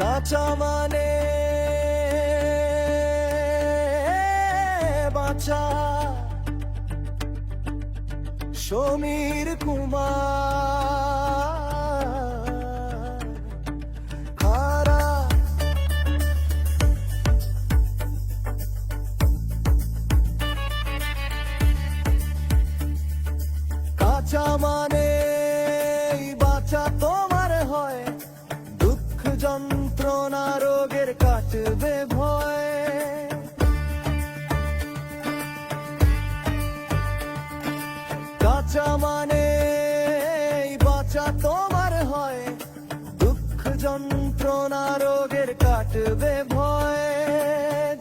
কাঁচা মানে বাঁচা সমীর কুমার। কাঁচা মানে বাঁচা তোমার হয়। দুঃখ যন্ত্রণা রোগের কাটবে ভয়। কাঁচা মানে বাঁচা তোমার হয়। দুঃখ যন্ত্রণা রোগের কাটবে ভয়।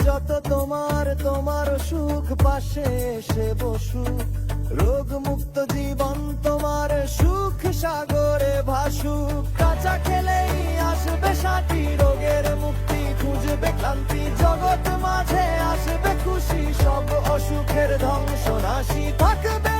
যত তোমার তোমার সুখ পাশে এসে বসু রোগ মুক্ত জীবন ভাসুক খেলেই আসবে সাথী, রোগের মুক্তি খুঁজবে ক্লান্তি। জগৎ মাঝে আসবে খুশি, সব অসুখের ধ্বংস নাশি থাকবে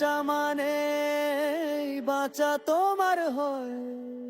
কাঁচা মানে বাঁচা তোমার হয়।